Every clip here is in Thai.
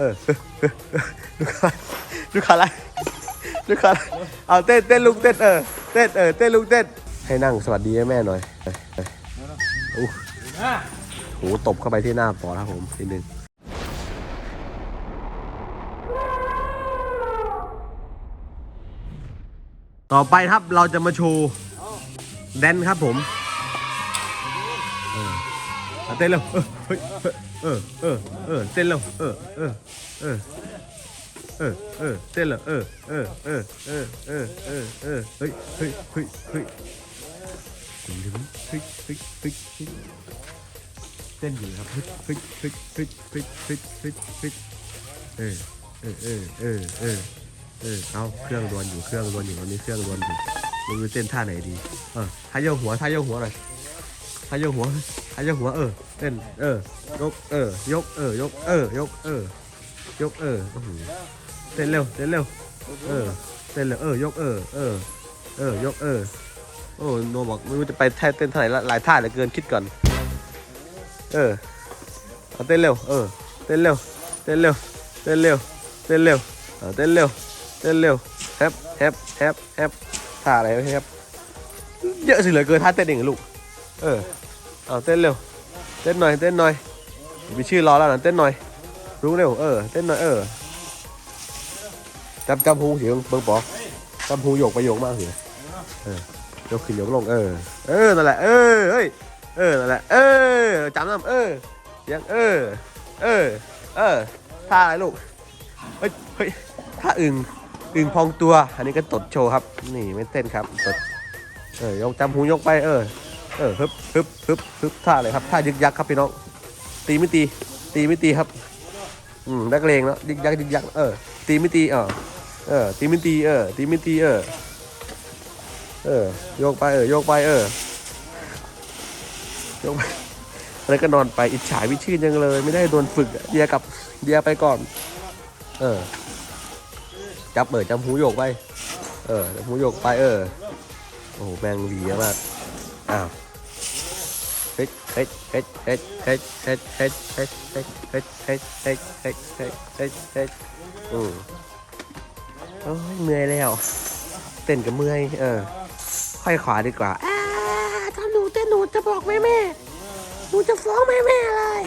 เออลูกค้าลูกค้าอะไรลูกค้าอะไรเอาเต้นเต้นลุงเต้นเออเต้นเออเต้นลุงเต้นให้นั่งสวัสดีให้แม่หน่อยเออเอออู้หูตบเข้าไปที่หน้าปอครับผมนิดนึงต่อไปครับเราจะมาโชว์แดนครับผมเออเอาเต้นเร็วเออเออเออเต้นเร็วเออเออเออเออเออเต้นเร็วเออเออเออเออเออเออเออเฮ้ยเฮ้ยเฮ้ยเฮ้ยเฮ้ยเฮ้ยเฮ้ยเฮ้ยเต้นอยู่ครับเฮ้ยเฮ้ยเฮ้ยเฮ้ยเฮ้ยเฮ้ยเฮ้ยเฮ้ยเออเออเออเออเออเออเอาเครื่องรวนอยู่เครื่องรวนอยู่ตอนนี้เครื่องรวนอยู่ไม่รู้เต้นท่าไหนดีเออท่าโยกหัวท่าโยกหัวหน่อย ท่าโยหัวท่าโยหัว เออเต้นเออยกเออยกเออยกเออยกเออยกเออโอ้โหเต้นเร็วเต้นเร็วเออเต้นเร็วเออยกเออเออเออยกเออโอ้โนบอกไม่รู้จะไปแท่เต้นท่าไหนละหลายท่าเหลือเกินคิดก่อน เออเอาเต้นเร็วเออเต้นเร็วเต้นเร็วเต้นเร็วเต้นเร็วเต้นเร็วเต้นเร็วแฮปแฮปแฮปแฮปท่าอะไรแฮปเยอะสิเหลือเกินท่าเต้นเองลูก เออเอาเต้นเร็ว เต้นหน่อย เต้นหน่อยมีชื่อรอแล้วนะเต้นหน่อย รู้เร็ว เออ เต้นหน่อย เออจำจำหูเสียงเบิ้งปอจำหูโยกไปโยกมากเสียเออยกขึ้นยกลง เออ เออ นั่นแหละ เออ เฮ้ย เออ นั่นแหละ เออจำน้ำเออ เสียง เออ เออ เออ ท่าอะไรลูก เฮ้ย เฮ้ย ท่าอึ่งอึ่งพองตัว อันนี้ก็ตดโชว์ครับ นี่ไม่เต้นครับ ตด เออยกจำหูยกไป เออ เออฮึบฮึบฮึบฮึบท่าอะไรครับท่ายึกยักครับพี่น้องตีไม่ตี ตีไม่ตีครับอืมนักเลงเนาะยึกยักยึกยักเออตีไม่ตีเออเออตีไม่ตีเออตีไม่ตีเออเออโยกไปเออโยกไปเออโยกไปแล้วก็นอนไปอิจฉาวิชื่นยังเลย ไม่ได้โดนฝึกเดียกับเดียไปก่อน เออ จับเออจำหูโยกไป เออจำหูโยกไปเออโอ้โหแมงดีมากอ้าว เฮ้ยเฮ้ยเฮ้ยเฮ้ยเฮ้ยเฮ้ยเฮ้ยเฮ้ยเฮ้ยเฮ้ยเฮ้ยเฮ้ยเฮ้ยเฮ้ยเฮ้ยเอืมโอ้ยเมื่อยแล้วเต้นกับเมื่อยเออ ค่อยขวาดีกว่าอ่าถ้าหนูเต้นหนูจะบอกแม่แม่หนูจะฟ้องแม่แม่เลย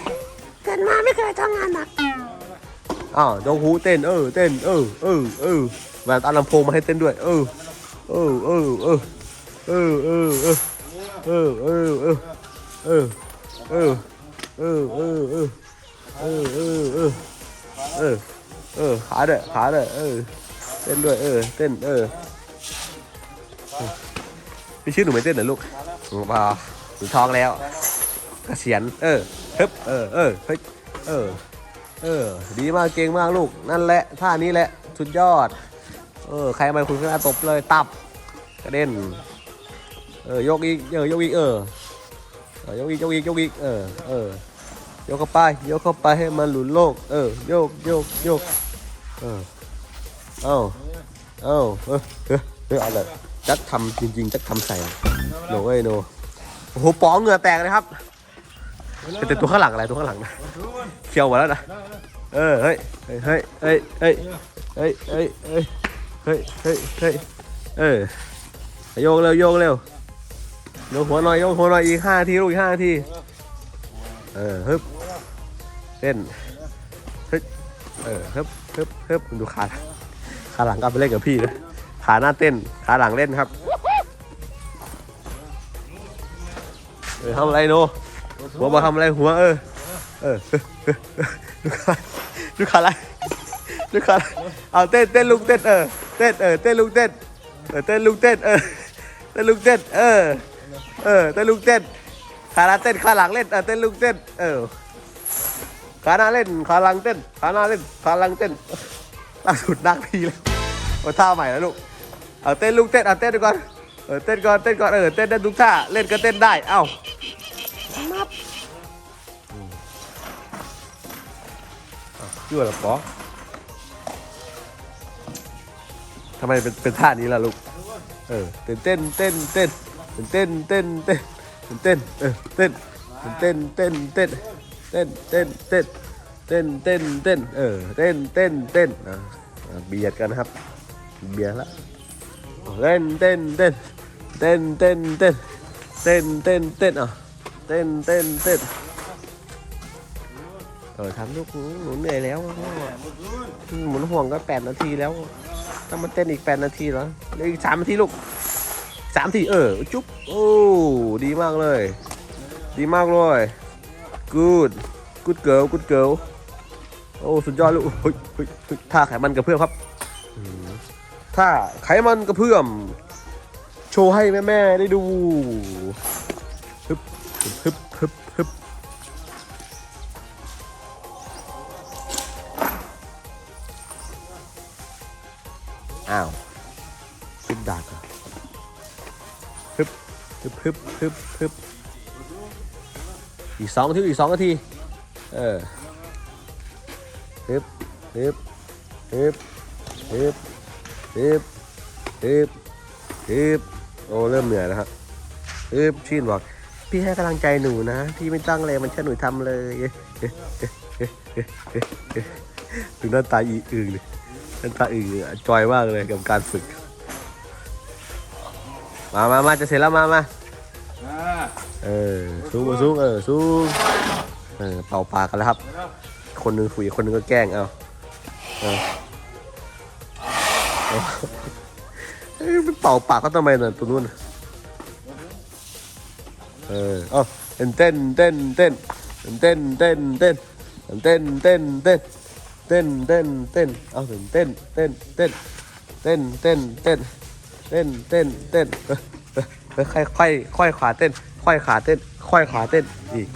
เกิดมาไม่เคยทำงานหนักอ้าวโดนหูเต้นเออเต้นเออเออเออแบบเอาลำโพงมาให้เต้นด้วย เออเออเออเออเออเออเออเออเออ เออ เออ เออ เออ เออ เออ เออ เออ เออ เออ ขาเด้อขาเด้อเออ เต้นด้วย เออ เต้น เออพี่ชื่อหนูไม่เต้นเหรอลูกเปล่าหนูท้องแล้วเกษียณ เออฮึบเออ เออ เฮ้ย เออ เออ ดีมาก เก่งมากลูก นั่นแหละ ท่านี้แหละ สุดยอด เออ ใครมาคุณก็ตบเลย ตับ กระเด็น เออ ยกอีก เออ ยกอีก เออ ยกอีกยกอีกยกอีกเออเออยกเข้าไปยกเข้าไปให้มันหลุดโลก เออโยกโยกโยกเออเอาเอาเออเออเอออาเลยจัดทำจริง ๆจัดทำใส่โนเอ้ยโนโอ้โหป๋องเหงื่อแตกเลยครับแต่ตัวข้างหลังอะไรตัวข้างหลังนะเขียวหมดแล้วนะเออเฮ้ยเฮ้ยเฮ้ยเฮ้ยเฮ้ยเฮ้ยเฮ้ยเฮ้ยเฮ้ยเฮ้ยเฮ้ยเออโยกเร็วโยกเร็ว ยกหัวหน่อยยกหัวหน่อยอีกห้าทีลูกอีกห้าที เออฮึบเต้นฮึบเออฮึบฮึบฮึบดูขาขาหลังก็ไปเล่นกับพี่นะขาหน้าเต้น ขาหลังเล่นครับเออทำอะไรโนหัวมาทำอะไรหัวเออเออลูกค้าลูกค้าอะไรลูกค้าอะเอาเต้นเต้นลุงเต้นเออเต้นเออเต้นลุงเต้นเออเต้นลุงเต้นเออเต้นลุงเต้นเออ เออเต้นลุงเต้นขาหน้าเต้นขาหลังเล่นเออเต้นลุงเต้นเออขาหน้าเล่นขาหลังเต้นขาหน้าเล่นขาหลังเต้นล่าสุดนักทีแล้วเอาท่าใหม่แล้วลูกเอาเต้นลุงเต้นเอาเต้นดูก่อนเออเต้นก่อนเต้นก่อนเออเต้นได้ทุกท่าเล่นก็เต้นได้เอ้านับยั่วหรอปอทำไมเป็นเป็นท่านี้ล่ะลูกเออเต้นเต้นเต้นเต้นเต้นเต้นเต้นเต้นเต้นเออเต้นเต้นเต้นเต้นเต้นเต้นเต้นเต้นเต้นเต้นเออเต้นเต้นเต้นอะเบียดกันครับ เบียดละเต้นเต้นเต้นเต้นเต้นเต้นเต้นเต้นเต้นอะเต้นเต้นเต้นเออทำลูกหนูเหนื่อยแล้วหมุนห่วงก็แปดนาทีแล้วต้องมาเต้นอีกแปดนาทีเหรอเหลืออีกสามนาทีลูกามทีเออ จุ๊บ โอ้ ดีมากเลย ดีมากเลย good good girl good girl โอ้ สุดยอดลูกเฮ้ยเฮ้ยเฮ้ยท่าไขมันกระเพื่อมครับท่าไขมันกระเพื่อม โชว์ให้แม่ๆได้ดูฮึบฮึบฮึบฮึบอ้าวฮึบดักอะฮึบ ฮึบฮึบฮึบฮึบอีกสองนาทีอีกสองนาที เออฮึบฮึบฮึบฮึบฮึบฮึบฮึบโอ้เริ่มเหนื่อยแล้วครับฮึบชื่นบอกพี่ให้กำลังใจหนูนะ พี่ไม่ตั้งเลยมันแค่หนูทำเลยดูหน้าตาอีอึงเลยหน้าตาอึงเลยอะจอยมากเลยกับการฝึก มามามาจะเสร็จแล้วมามาอ่าเออสูงสูงเออสูงเออเป่าปากกันแล้วครับ คนหนึงคุยคนหนึงก็แกล้งเอาเอาเอาเอ้ยมันเป่าปากเขาทำไมน่ะตัวนู้นน่ะเออเอาเต้นเต้นเต้นเต้นเต้นเต้นเต้นเต้นเต้นเต้นเต้นเต้นเต้นเอาเต้นเต้นเต้นเต้นเต้นเต้น เต้นเต้นเต้นเต้นเออค่อยค่อยค่อยขาเต้น ค่อยขาเต้น ค่อยขาเต้นอีก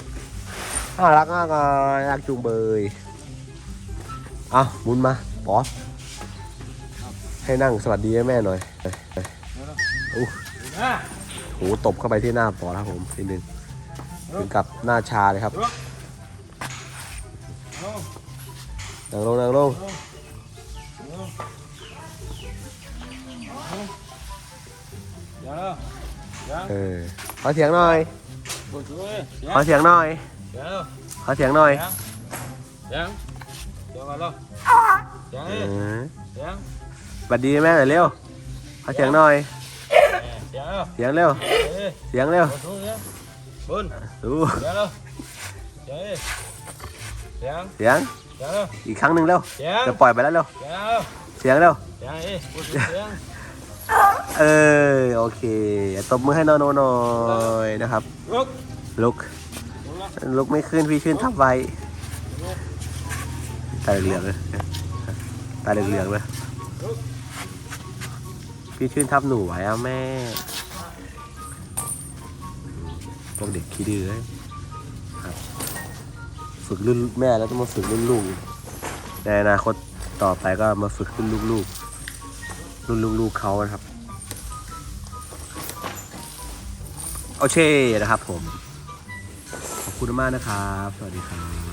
น่ารักมากเลยน่ารักจุงเบยเอาหมุนมาปอให้นั่งสวัสดีให้แม่หน่อยเอ้โหตบเข้าไปที่หน้าปอครับผมทีนึงถึงกับหน้าชาเลยครับนั่งลงนั่งลง เออขอเสียงหน่อย ขอเสียงหน่อย ขอเสียงหน่อยเออบัดดีแม่หน่อยเร็ว ขอเสียงหน่อย เสียงเร็ว เสียงเร็วดูเสียง อีกครั้งหนึ่งเร็ว จะปล่อยไปแล้วเร็ว เสียงเร็ว เดี๋ยวเอ้ยปวดช่วยเดี๋ยวเออโอเคตบมือให้โนโนหน่อยนะครับ ลุกลุก ลุกแล้วลุกไม่ขึ้นพี่ชื่นทับไว้ตาเหลืองๆเลยตาเหลืองๆเลยพี่ชื่นทับหนูไว้อะแม่พวกเด็กขี้ดื้อเลยครับฝึกรุ่นแม่แล้วต้องมาฝึกรุ่นลูกในอนาคตต่อไปก็มาฝึกรุ่นลูกๆรุ่นลูกๆเขานะครับ โอเคนะครับผม ขอบคุณมากนะครับ สวัสดีครับ